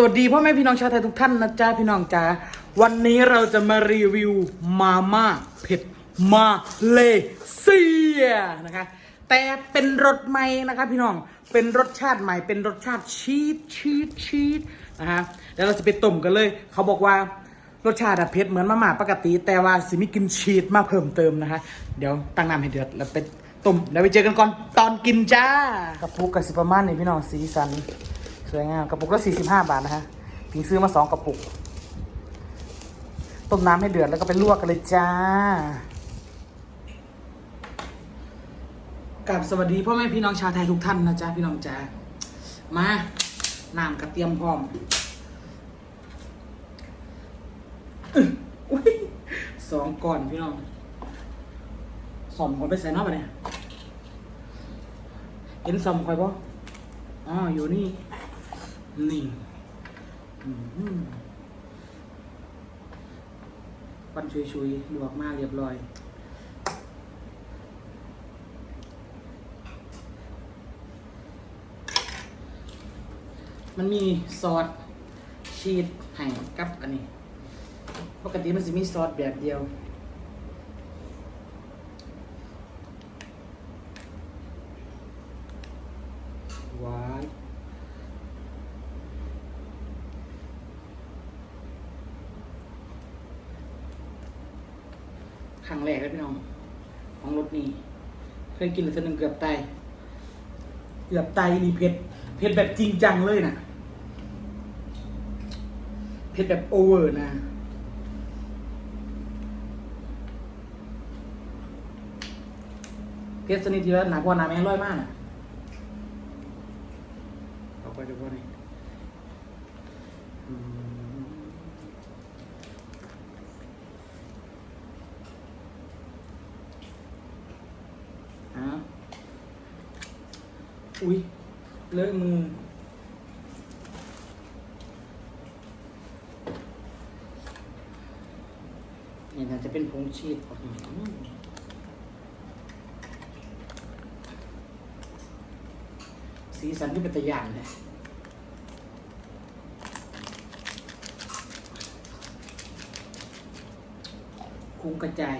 สวัสดีพ่อแม่พี่น้องชาวไทยทุกท่านนะจ๊ะพี่น้องจ๋าวันนี้เราจะมารีวิวมาม่าเผ็ดมาเลเซียนะคะ แต่เป็นรสใหม่นะคะพี่น้องเป็นรสชาติใหม่ เป็นรสชาติชีสชีสชีสนะคะเดี๋ยวเราจะไปต้มกันเลย เขาบอกว่ารสชาติเผ็ดเหมือนมาม่าปกติ แต่ว่าสิมีกินชีสมาเพิ่มเติมนะคะ เดี๋ยวตั้งน้ำให้เดือดแล้วไปต้มเดี๋ยวไปเจอกันก่อนตอนกินจ้ากระปุกกับสิประมาณนี้พี่น้องสีสัน สวยงามกระปุกละ45 บาทนะฮะพิงซื้อมาสองกระปุก ต้มน้ำให้เดือดแล้วก็ไปลวกกันเลยจ้ากับสวัสดีพ่อแม่พี่น้องชาวไทยทุกท่านนะจ๊ะพี่น้องจ้ามาน้ำกระเทียมพร้อมอุ้ยสองก่อนพี่น้องสอมคนไปใส่นอกไปเนี่ยเห็นสอมคอยปะอ๋ออยู่นี่ นี่อื้อหือปันชุยๆลวกมาเรียบร้อย มันมีซอสชีสให้กับอันนี้ ปกติมันจะมีซอสแบบเดียวาย ครั้งแรกเลยพี่น้อง ของรถนี้ เคยกินแล้วเทีนึงเกือบตายเกือบตายนี่เผ็ดเผ็ดแบบจริงจังเลยนะเผ็ดแบบโอเวอร์นะเผ็ดสนิทที่แล้วหนักกว่าน้ำแมงร้อยมากนะเอาไปดูว่านี่ อืมฮะอุ้ยเลอะมือนี่น่าจะเป็นผงชีสอื้อหือสีสันที่เป็นตะยานเลยคุ้งกระจาย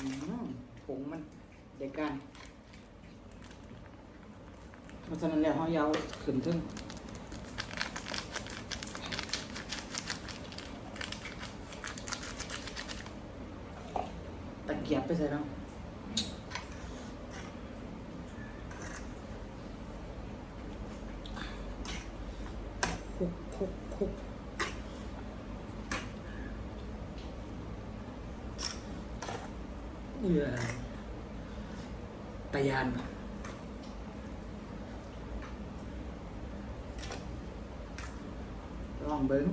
อืมผงมันเด็กกัน เพราะฉะนั้นแล้วเขายาวขึ้นถึงตะเกียบไปใส่แล้วคุกคุกคุกเอือตะยาน ลอง เบิ้ง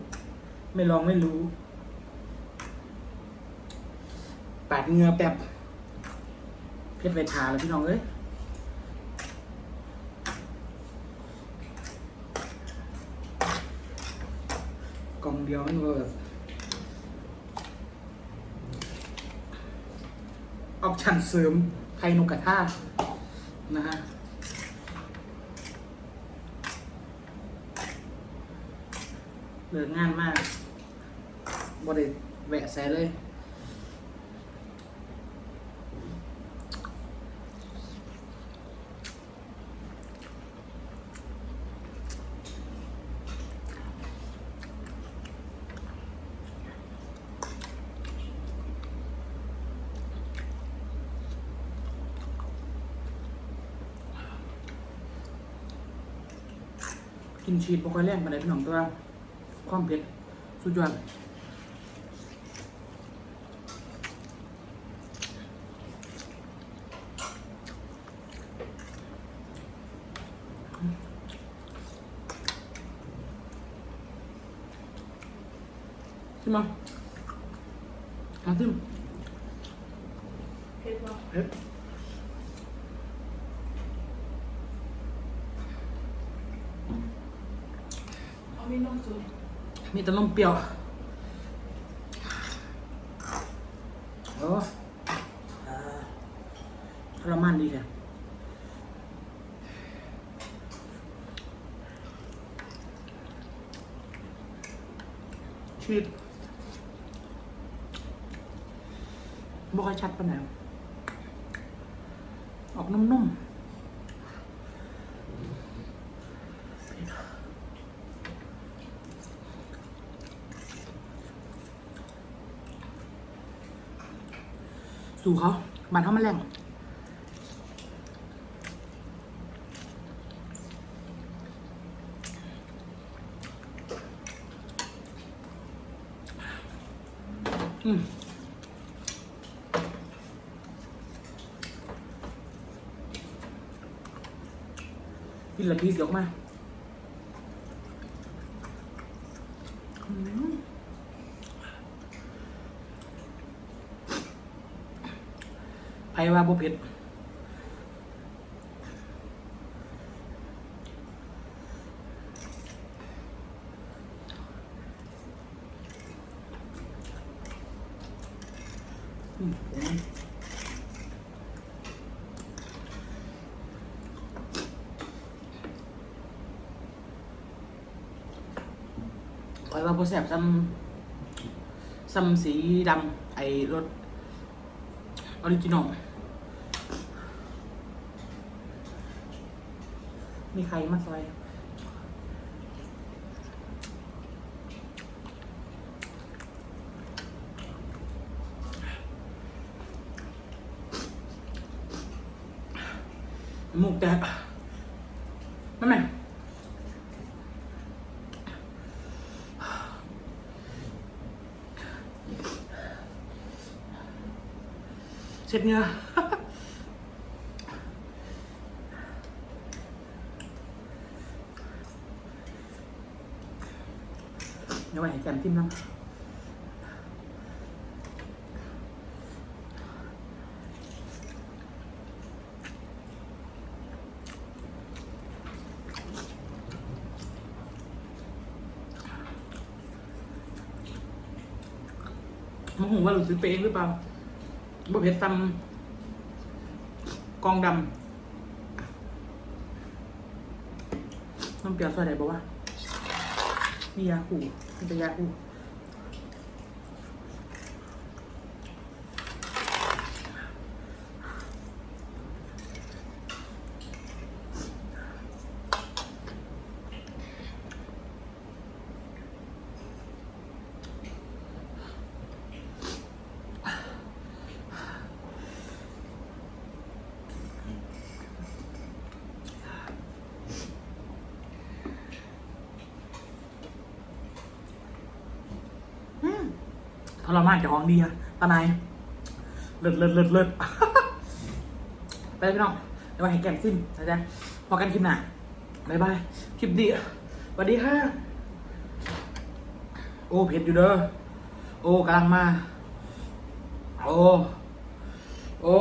ไม่ลองไม่รู้ ปาดเหงือแป๊บ เพชรไปทาแล้วพี่น้องเอ้ยกล่องเดียวมันก็แบบออปชั่นเสริมไทยนกกระทานะฮะ เลิกงานมากบริแวะใส่เลยกินชีสบ่ค่อยแรงปานใดพี่น้องแตัวา ความเผ็ดสุดยอดชิมมามาชิมเผ็ดปะเผ็ดเอามีนมสูตร มีแต่ลมเปียวโอ้ทรมันดีเลยชีสบ่ค่อยชัดปะนะออกนุ่มๆ สู่เขาบานเขามาแรงอืมกินละพีสออกมาอืมไผ ว่าบ่เผ็ดคอยว่าโปรแสบซ้ำซ้ำสีดำไอรถออริจินอล มีใครมาซอย หมูกแตกนั่นไงเช็ดเหงือ เดี๋ยวไปให้แจมจิ้มน้ำมองหูว่าหลุดซื้อไปเองหรือเปล่าบ่เพชรซ้ำกองดำน้ำเปรียวซอยไหนบอกว่ามียาคู มันเรมานจากของดีอะตาไหนายเลิศเลิศเลิศเลิศไปเลยพี่น้องเดี๋ยวมาให้แก้มซิมนะจ๊ะพอกันคลิปหน้าบ๊ายบายคลิปดีสวัสดีค่ะ โอ้เผ็ดอยู่เด้อโอ้กำลังมา โอ้โอ้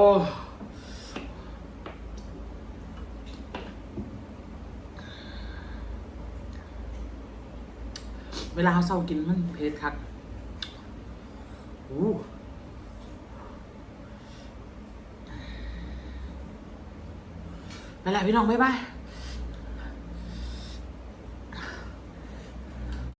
เวลาเขาเศร้ากินมันเผ็ดคัก อู้ไปแล้วพี่น้องบ๊ายบาย